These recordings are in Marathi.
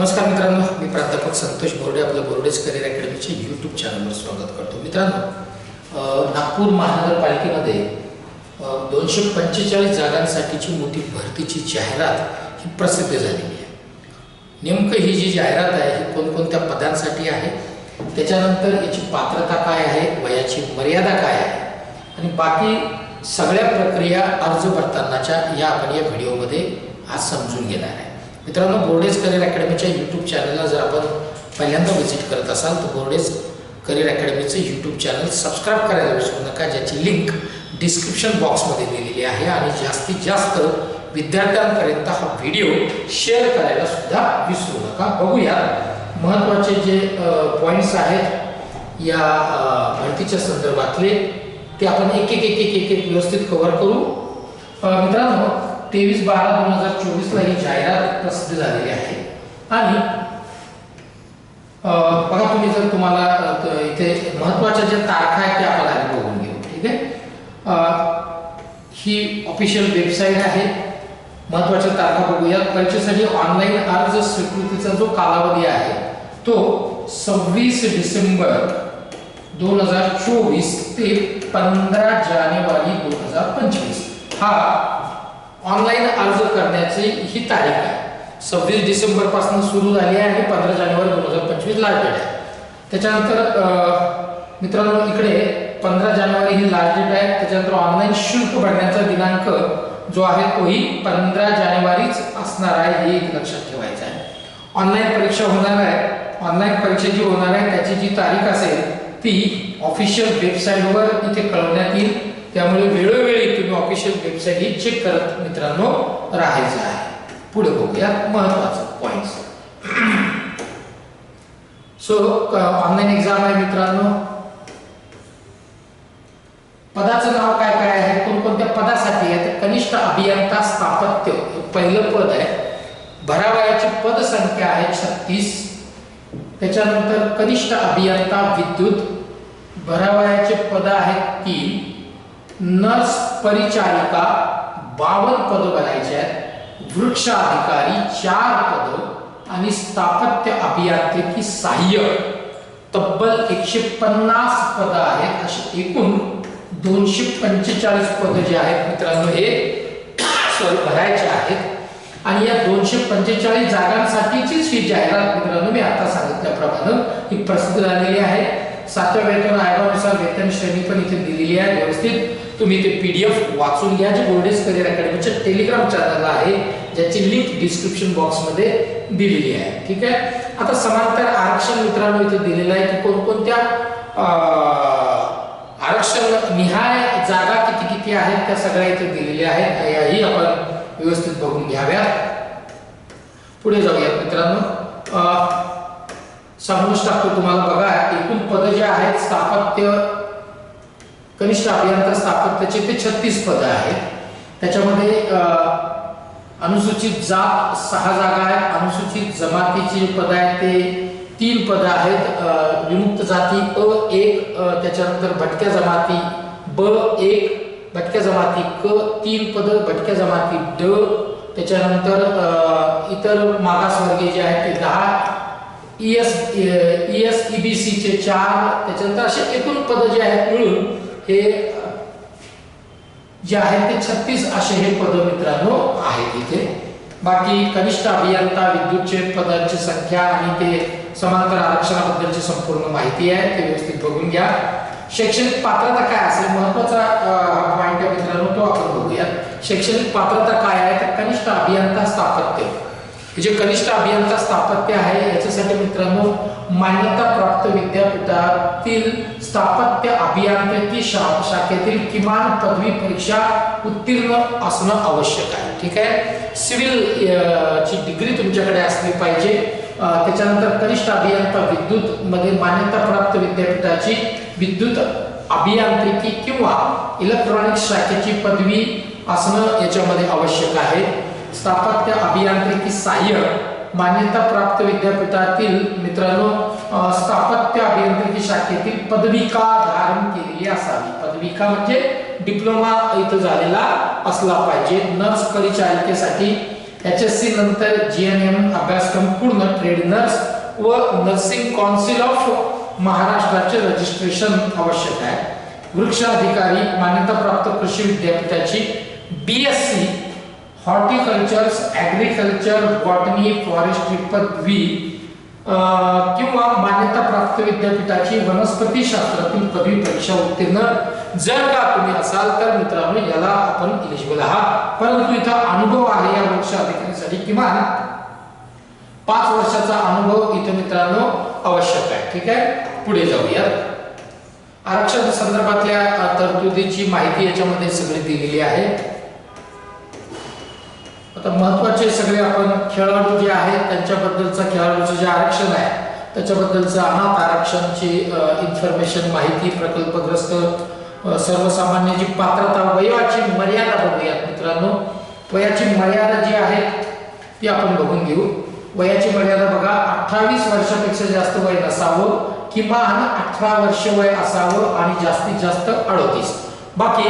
नमस्कार मित्रांनो मी प्राध्यापक संतोष बोर्डे आपलं बोर्डेज करिअर अकॅडमीचे यूट्यूब चॅनलवर स्वागत करतो. मित्रांनो नागपूर महानगरपालिकेमध्ये दोनशे पंचेचाळीस जागांसाठीची मोठी भरतीची जाहिरात ही प्रसिद्ध झालेली आहे. नेमकं ही जी जाहिरात आहे ही कोणकोणत्या पदांसाठी आहे? त्याच्यानंतर याची पात्रता काय आहे? वयाची मर्यादा काय आहे? आणि बाकी सगळ्या प्रक्रिया अर्ज भरतानाच्या या आपण या व्हिडिओमध्ये आज समजून घेणार आहे. मित्रांनो बोर्डेज करिअर अकॅडमीच्या यूट्यूब चॅनलला जर आपण पहिल्यांदा व्हिजिट करत असाल तर बोर्डेज करिअर अकॅडमीचं यूट्यूब चॅनल सबस्क्राईब करायला विसरू नका ज्याची लिंक डिस्क्रिप्शन बॉक्समध्ये दिलेली आहे. आणि जास्तीत जास्त विद्यार्थ्यांपर्यंत हा व्हिडिओ शेअर करायला सुद्धा विसरू नका. बघूया महत्त्वाचे जे पॉईंट्स आहेत या भरतीच्या संदर्भातले ते आपण एक एक एक एक एक एक व्यवस्थित कव्हर करू. मित्रांनो तेवीस बारा दोन हजार चोवीसला ही जाहिरात प्रसिद्ध झालेली आहे. आणि बघा तुम्ही जर तुम्हाला इथे महत्त्वाच्या ज्या तारखा आहेत त्या आपण आधी बघून घेऊ ठीक आहे? ही ऑफिशियल वेबसाईट आहे. महत्त्वाच्या तारखा बघूया परीक्षेसाठी ऑनलाईन अर्ज स्वीकृतीचा जो कालावधी आहे तो सव्वीस डिसेंबर दोन हजार चोवीस ते पंधरा जानेवारी दोन हजार पंचवीस. हा ऑनलाईन अर्ज करण्याची ही तारीख आहे. सव्वीस डिसेंबरपासून सुरू झाली आहे आणि पंधरा जानेवारी दोन हजार पंचवीस लास्ट डेट आहे. त्याच्यानंतर मित्रांनो इकडे पंधरा जानेवारी ही लास्ट डेट आहे. त्याच्यानंतर ऑनलाईन शुल्क भरण्याचा दिनांक जो आहे तोही पंधरा जानेवारीच असणार आहे हे लक्षात ठेवायचं आहे. ऑनलाईन परीक्षा होणार आहे. ऑनलाईन परीक्षा जी होणार आहे त्याची जी तारीख असेल ती ऑफिशियल वेबसाईटवर इथे कळवण्यात येईल. त्यामुळे वेळोवेळी तुम्ही ऑफिशियल वेबसाईट ही चेक करत मित्रांनो राहायचं आहे. पुढे बघूया महत्वाचं पॉईंट सो ऑनलाईन एक्झाम आहे मित्रांनो. पदाचं नाव काय काय आहे? कोणकोणत्या पदासाठी आहे? तर कनिष्ठ अभियंता स्थापत्य हे पहिलं पद आहे. भरावयाची पदसंख्या आहे छत्तीस. त्याच्यानंतर कनिष्ठ अभियंता विद्युत. भरावयाचे पद आहेत तीन. नर्स परिचारिका बावन पद भरायचे आहेत. वृक्ष अधिकारी चार पद आणि स्थापत्य अभियांत्रिकी सहाय्य. तब्बल एकशे पन्नास पद आहेत असे एकूण दोनशे पंचेचाळीस पद जे आहेत मित्रांनो हे भरायचे आहेत. आणि या दोनशे पंचेचाळीस जागांसाठीचीच ही जाहिरात मित्रांनो मी आता सांगितल्याप्रमाणे ही प्रसिद्ध झालेली आहे. सातव्या वेतन आयोगानुसार वेतन श्रेणी पण इथे दिलेली आहे. व्यवस्थित तुम्ही ते पीडीएफ वाचून घ्या. जे बोर्डेज करिअर अकॅडमीच्या टेलिग्राम चॅनलला आहे ज्याची लिंक डिस्क्रिप्शन बॉक्समध्ये दिलेली आहे. ठीक आहे? आता समांतर आरक्षण मित्रांनो इथे दिलेलं आहे की कोणकोणत्या आरक्षण निहाय जागा किती किती आहेत त्या सगळ्या इथे दिलेल्या आहेत. याही आपण व्यवस्थित बघून घ्याव्या पुढे जाऊयात मित्रांनो. सांगूनच टाकतो तुम्हाला बघा. एकूण पद जे आहेत स्थापत्य कनिष्ठ अभियंता स्थापत्याचे ते छत्तीस पद आहेत. त्याच्यामध्ये अनुसूचित जात सहा जागा आहेत. अनुसूचित जमातीची जे पद आहेत ते तीन पद आहेत. विमुक्त जाती अ एक त्याच्यानंतर भटक्या जमाती ब एक भटक्या जमाती क तीन पद भटक्या जमाती ड त्याच्यानंतर अं, इतर मागासवर्गीय जे आहेत ते दहा एस एस ई बी सीचे चार त्याच्यानंतर असे एकूण पद जे आहेत मिळून हे जे आहेत ते छत्तीस असे हे पद मित्रांनो आहेत इथे. बाकी कनिष्ठ अभियंता विद्युतचे पदांची संख्या आणि ते समांतर आरक्षणाबद्दलची संपूर्ण माहिती आहे ते व्यवस्थित बघून घ्या. शैक्षणिक पात्रता काय असेल? महत्त्वाचा पॉईंट आहे मित्रांनो तो आपण बघूया. शैक्षणिक पात्रता काय आहे? तर कनिष्ठ अभियंता स्थापत्य. जे कनिष्ठ अभियंता स्थापत्य आहे याच्यासाठी मित्रांनो मान्यता प्राप्त विद्यापीठातील स्थापत्य अभियांत्रिकी शा- शाखेतील किमान पदवी परीक्षा उत्तीर्ण असणं आवश्यक आहे ठीक आहे? सिव्हिल ची डिग्री तुमच्याकडे असली पाहिजे. त्याच्यानंतर कनिष्ठ अभियंता विद्युत मध्ये मान्यता प्राप्त विद्यापीठाची विद्युत अभियांत्रिकी किंवा इलेक्ट्रॉनिक शाखेची पदवी असणं याच्यामध्ये आवश्यक आहे. स्थापत्य अभियांत्रिकी सहाय्य मान्यता प्राप्त विद्यापीठातील मित्रांनो स्थापत्य अभियांत्रिकी शाखेतील पदविका धारण केलेली असावी. पदविका म्हणजे डिप्लोमा इथं झालेला असला पाहिजे. नर्स परिचारिकेसाठी एच एस सी नंतर जी एन एम अभ्यासक्रम पूर्ण ट्रेड नर्स व नर्सिंग कौन्सिल ऑफ महाराष्ट्राचे रजिस्ट्रेशन आवश्यक आहे. वृक्ष अधिकारी मान्यताप्राप्त कृषी विद्यापीठाची B S C horticultures agriculture botany forestry पदवी अं, किंवा मान्यताप्राप्त विद्यापीठाची वनस्पती शास्त्रातील पदवी परीक्षा उत्तीर्ण. जर का तुम्ही असाल तर मित्रांनो याला आपण इलिजिबल आहात परंतु इथं अनुभव आहे या वृक्ष अधिकाऱ्यासाठी किमान. पाच वर्षाचा अनुभव इथं मित्रांनो आवश्यक आहे. ठीक आहे? पुढे जाऊयात. आरक्षण संदर्भातल्या तरतुदीची माहिती याच्यामध्ये सगळी दिलेली आहे. आता महत्त्वाचे सगळे आपण खेळाडू जे आहेत त्यांच्याबद्दलचं खेळाडूचं जे आरक्षण आहे त्याच्याबद्दलचं अनाथ आरक्षणची इन्फॉर्मेशन माहिती प्रकल्पग्रस्त सर्वसामान्य जी पात्रता वयाची मर्यादा बघूयात मित्रांनो. वयाची मर्यादा जी आहे ती आपण बघून घेऊ. वयाची मर्यादा बघा अठ्ठावीस वर्षापेक्षा जास्त वय नसावं किमान अठरा वर्ष वय असावं आणि जास्तीत जास्त अडतीस. बाकी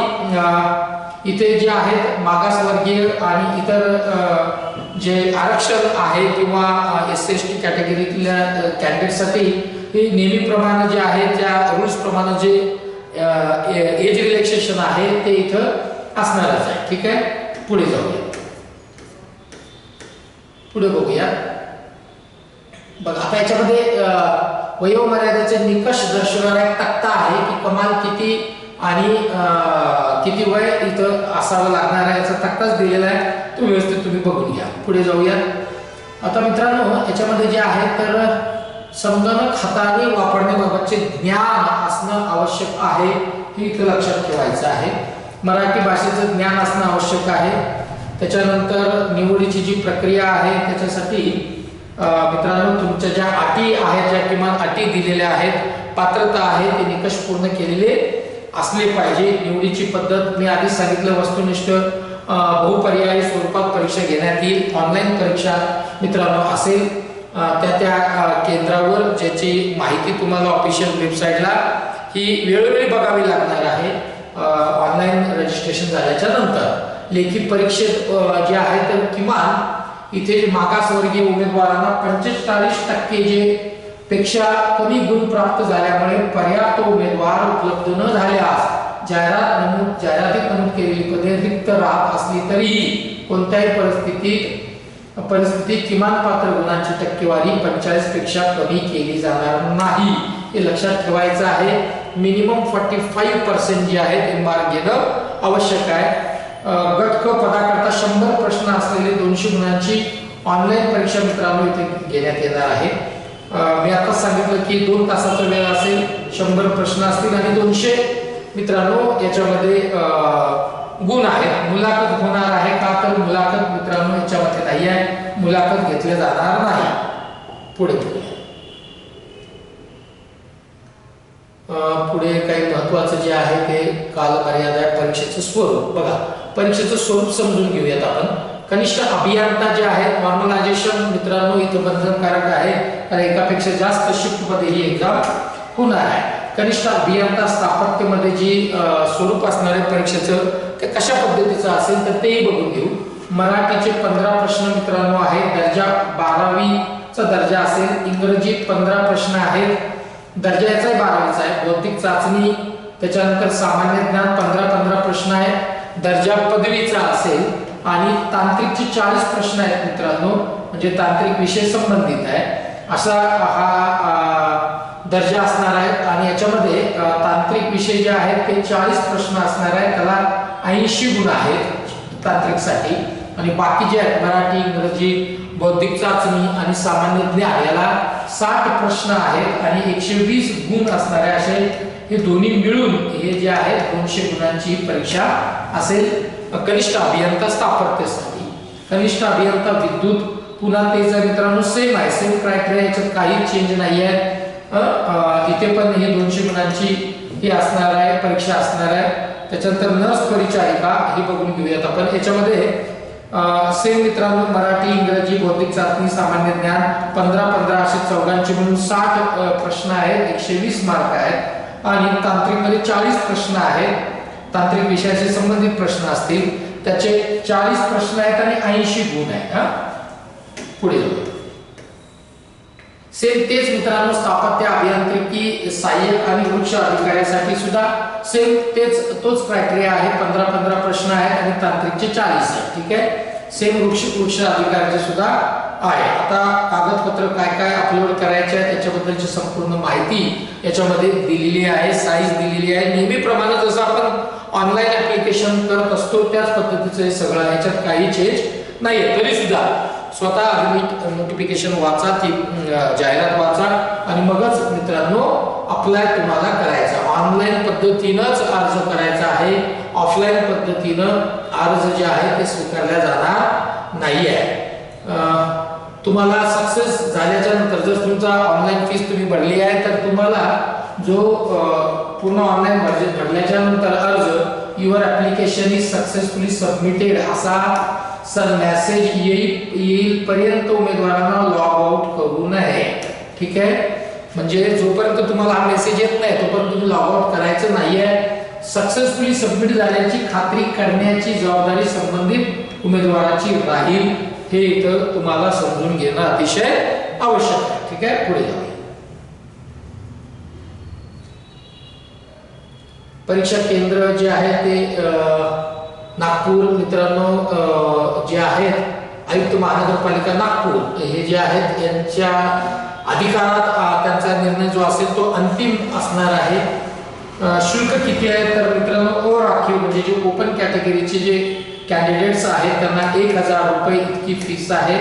इथे जे आहेत मागासवर्गीय आणि इतर जे आरक्षण आहे किंवा एस सी एस टी कॅटेगरीतल्या कॅन्डिडेटसाठी हे नेहमीप्रमाणे जे आहे त्या रूल्सप्रमाणे जे एज रिलॅक्सेशन आहे ते इथं असणारच आहे. ठीक आहे? पुढे जाऊया. पुढे बघूया. बघा आता याच्यामध्ये वयोमर्यादेचे निकष दर्शवणारा एक तक्ता आहे की कमाल किती आणि किती वय इथं असावं लागणार आहे याचा तक्ताच दिलेला आहे तो व्यवस्थित तुम्ही बघून घ्या. पुढे जाऊया. आता मित्रांनो याच्यामध्ये जे आहे तर संगणक हाताने वापरण्याबाबतचे ज्ञान असणं आवश्यक आहे हे इथं लक्षात ठेवायचं आहे. मराठी भाषेचं ज्ञान असणं आवश्यक आहे. त्याच्यानंतर निवडीची जी प्रक्रिया आहे त्याच्यासाठी मित्रांनो तुमच्या ज्या अटी आहेत ज्या किमान अटी दिलेल्या आहेत पात्रता आहे ते निकष पूर्ण केलेले असले पाहिजे. निवडीची पद्धत मी आधीच सांगितलं वस्तुनिष्ठ बहुपर्यायी स्वरूपात परीक्षा घेण्यात येईल. ऑनलाईन परीक्षा मित्रांनो असेल त्या त्या केंद्रावर ज्याची माहिती तुम्हाला ऑफिशियल वेबसाईटला ही वेळोवेळी बघावी लागणार आहे. ऑनलाईन रजिस्ट्रेशन झाल्याच्यानंतर. लेखी परीक्षेत जे आहे तर किमान इथे मागासवर्गीय उमेदवारांना पंचेचाळीस टक्के जे पेक्षा कमी गुण प्राप्त झाल्यामुळे पर्याप्त उमेदवार उपलब्ध न झाल्यास जाहिरात नमूद जाहिरातीत नमूद केलेली पदे रिक्त राहत असली तरीही कोणत्याही परिस्थितीत परिस्थितीत किमान पात्र गुणांची टक्केवारी पंचेचाळीसपेक्षा कमी केली जाणार नाही. हे लक्षात ठेवायचं आहे. मिनिमम फोर्टी फाईव्ह पर्सेंट जे आहे ते मार्क घेणं आवश्यक आहे. गट क पदाकरता शंभर प्रश्न असलेले दोनशे गुणांची ऑनलाईन परीक्षा मित्रांनो इथे घेण्यात येणार आहे. मी आता सांगितलं की दोन तासाचा वेळ असेल शंभर प्रश्न असतील आणि दोनशे. मित्रांनो याच्यामध्ये गुण आहेत. मुलाखत होणार आहे का तर मुलाखत मित्रांनो याच्यामध्ये नाही आहे. मुलाखत घेतली जाणार नाही. पुढे पुढे काही महत्वाचं जे आहे ते कालमर्यादा आहे परीक्षेचं स्वरूप. बघा परीक्षेचं स्वरूप समजून घेऊयात आपण. कनिष्ठ अभियंता जे आहे नॉर्मलायझेशन मित्रांनो इथं बंधनकारक आहे. कारण एकापेक्षा जास्त शिफ्टमध्ये ही एक्झाम होणार आहे. कनिष्ठ अभियंता स्थापत्यमध्ये जी स्वरूप असणाऱ्या परीक्षेचं ते कशा पद्धतीचं असेल तर तेही बघून घेऊ. मराठीचे पंधरा प्रश्न मित्रांनो आहेत. दर्जा बारावीचा दर्जा असेल. इंग्रजी पंधरा प्रश्न आहेत. दर्जा याचा बारावीचा आहे. भौतिक चाचणी त्याच्यानंतर सामान्य ज्ञान पंधरा पंधरा प्रश्न आहेत. दर्जा पदवीचा असेल आणि तांत्रिकचे चाळीस प्रश्न आहेत मित्रांनो म्हणजे तांत्रिक विषय संबंधित आहे. असा हा दर्जा असणार आहे आणि याच्यामध्ये तांत्रिक विषय जे आहेत ते चाळीस प्रश्न असणार आहे त्याला ऐंशी गुण आहेत तांत्रिकसाठी. आणि बाकी जे आहेत मराठी इंग्रजी बौद्धिक चाचणी आणि सामान्य ज्ञान याला साठ प्रश्न आहेत आणि एकशे वीस गुण असणारे असे हे दोन्ही मिळून हे जे आहेत दोनशे गुणांची परीक्षा असेल. कनिष्ठ अभियंता स्थापत्यसाठी कनिष्ठ अभियंता विद्युत पुन्हा तेच आहे मित्रांनो सेम आहे सेम क्रायटेरिया याच्यात काही चेंज नाही आहे इथे पण हे दोनशे गुणांची ही असणार आहे परीक्षा असणार आहे. त्याच्यानंतर नर्स परिचारिका हे बघून घेऊयात आपण. याच्यामध्ये सेम मित्रांनो मराठी इंग्रजी बौद्धिक चाचणी सामान्य ज्ञान पंधरा पंधरा असे चौघांचे म्हणून साठ प्रश्न आहेत एकशे वीस मार्क आहेत. आणि तांत्रिकमध्ये चाळीस प्रश्न आहेत. तांत्रिक विषयाशी संबंधित प्रश्न असतील त्याचे चाळीस प्रश्न आहेत आणि ऐंशी गुण आहेत हा? पुढे जाऊ. सेम तेच मित्रांनो स्थापत्य अभियांत्रिकी सहाय्यक आणि वृक्ष अधिकाऱ्यासाठी सुद्धा सेम तेच तोच क्रायटेरिया आहे. पंधरा पंधरा प्रश्न आहेत आणि तांत्रिकचे चाळीस आहेत ठीक आहे? सेम वृक्ष वृक्ष अधिकाऱ्याचे सुद्धा आहे. आता कागदपत्र काय काय अपलोड करायचे आहे त्याच्याबद्दलची संपूर्ण माहिती याच्यामध्ये दिलेली आहे साईज दिलेली आहे. नेहमीप्रमाणे जसं आपण ऑनलाईन ऍप्लिकेशन करत असतो त्याच पद्धतीचं हे सगळं याच्यात काही चेंज नाही तरी सुद्धा स्वतः नोटिफिकेशन वाचा ती जाहिरात वाचा आणि मगच मित्रांनो अप्लाय तुम्हाला करायचा. ऑनलाईन पद्धतीनंच अर्ज करायचा आहे. ऑफलाईन पद्धतीनं अर्ज जे आहे ते स्वीकारल्या जाणार नाही आहे तुम्हाला सक्सेस झाल्याच्यानंतर जर तुमचा ऑनलाईन फीस तुम्ही भरली आहे तर तुम्हाला जो पूर्ण ऑनलाईन भरल्याच्या नंतर अर्ज your application is successfully submitted असा सर मेसेज येईल येईलपर्यंत उमेदवारांना लॉग आउट करू नये. ठीक आहे? म्हणजे जोपर्यंत तुम्हाला हा मेसेज येत नाही तोपर्यंत तुम्ही लॉग आउट करायचं नाहीये. सक्सेसफुली सबमिट झाल्याची खात्री करण्याची जबाबदारी संबंधित उमेदवाराची राहील. हे इथं तुम्हाला समजून घेणं अतिशय आवश्यक आहे. ठीक आहे? पुढे जाऊया. परीक्षा केंद्र जे आहे ते नागपूर मित्रांनो जे आहेत आयुक्त महानगरपालिका नागपूर हे जे आहेत यांच्या अधिकारात त्यांचा निर्णय जो असेल तो अंतिम असणार आहे. शुल्क किती आहे? तर मित्रांनो ओ राखीव म्हणजे जे ओपन कॅटेगरीचे जे कॅन्डिडेट्स आहेत त्यांना एक हजार रुपये इतकी फीस आहे.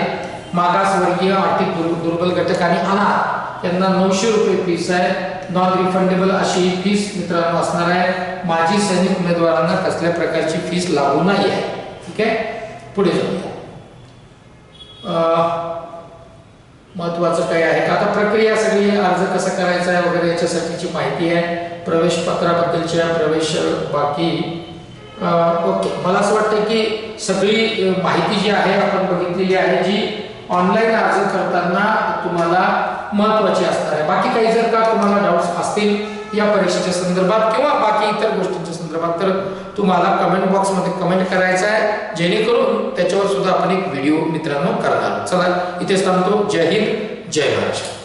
मागासवर्गीय आर्थिक दुर्बल घटक आणि. अनाथ यांना नऊशे रुपये फीस आहे. नॉन रिफंडेबल अशी फीस मित्रांनो असणार आहे. माजी सैनिक उमेदवारांना कसल्या प्रकारची फीस लागू नाही आहे. ठीक आहे? पुढे जाऊया. महत्वाचं काय आहे का? आता प्रक्रिया सगळी अर्ज कसा करायचा आहे वगैरे याच्यासाठीची माहिती आहे. प्रवेश पत्राबद्दलच्या प्रवेश बाकी ओके. मला असं वाटतं की सगळी माहिती जी आहे आपण बघितलेली आहे जी ऑनलाईन अर्ज करताना तुम्हाला महत्वाची असणार आहे. बाकी काही जर का तुम्हाला डाऊट्स असतील या परीक्षेच्या संदर्भात किंवा बाकी इतर गोष्टींच्या संदर्भात तर तुम्हाला कमेंट बॉक्समध्ये कमेंट करायचं आहे. जेणेकरून त्याच्यावर सुद्धा आपण एक व्हिडिओ मित्रांनो करणार चला इथेच थांबतो. जय हिंद जय महाराष्ट्र.